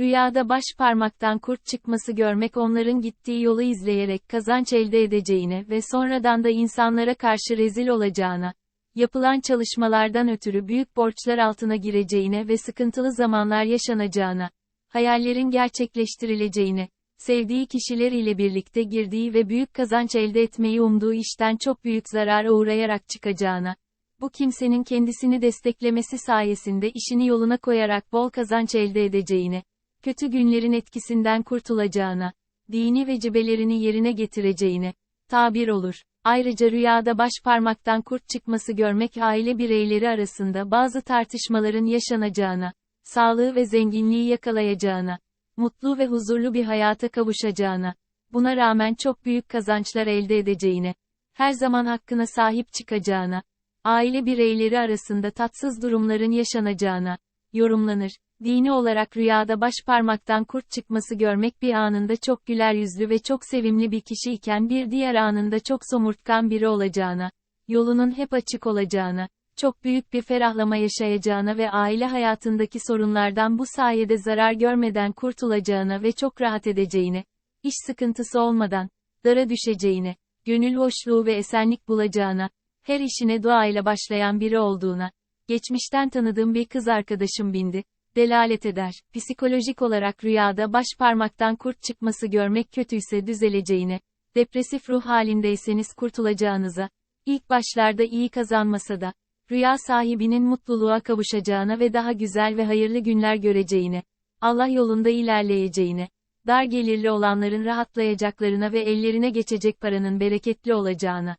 Rüyada baş parmaktan kurt çıkması görmek onların gittiği yolu izleyerek kazanç elde edeceğine ve sonradan da insanlara karşı rezil olacağına, yapılan çalışmalardan ötürü büyük borçlar altına gireceğine ve sıkıntılı zamanlar yaşanacağına, hayallerin gerçekleştirileceğine, sevdiği kişiler ile birlikte girdiği ve büyük kazanç elde etmeyi umduğu işten çok büyük zarara uğrayarak çıkacağına, bu kimsenin kendisini desteklemesi sayesinde işini yoluna koyarak bol kazanç elde edeceğine, kötü günlerin etkisinden kurtulacağına, dini vecibelerini yerine getireceğine, tabir olur. Ayrıca rüyada baş parmaktan kurt çıkması görmek aile bireyleri arasında bazı tartışmaların yaşanacağına, sağlığı ve zenginliği yakalayacağına, mutlu ve huzurlu bir hayata kavuşacağına, buna rağmen çok büyük kazançlar elde edeceğine, her zaman hakkına sahip çıkacağına, aile bireyleri arasında tatsız durumların yaşanacağına, yorumlanır. Dini olarak rüyada baş parmaktan kurt çıkması görmek bir anında çok güler yüzlü ve çok sevimli bir kişi iken bir diğer anında çok somurtkan biri olacağına, yolunun hep açık olacağına, çok büyük bir ferahlama yaşayacağına ve aile hayatındaki sorunlardan bu sayede zarar görmeden kurtulacağına ve çok rahat edeceğine, iş sıkıntısı olmadan, dara düşeceğine, gönül hoşluğu ve esenlik bulacağına, her işine duayla başlayan biri olduğuna, geçmişten tanıdığım bir kız arkadaşım bindi, delalet eder. Psikolojik olarak rüyada baş parmaktan kurt çıkması görmek kötüyse düzeleceğine, depresif ruh halindeyseniz kurtulacağınıza, ilk başlarda iyi kazanmasa da, rüya sahibinin mutluluğa kavuşacağına ve daha güzel ve hayırlı günler göreceğine, Allah yolunda ilerleyeceğine, dar gelirli olanların rahatlayacaklarına ve ellerine geçecek paranın bereketli olacağına.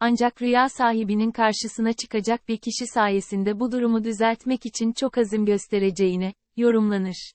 Ancak rüya sahibinin karşısına çıkacak bir kişi sayesinde bu durumu düzeltmek için çok azim göstereceğine, yorumlanır.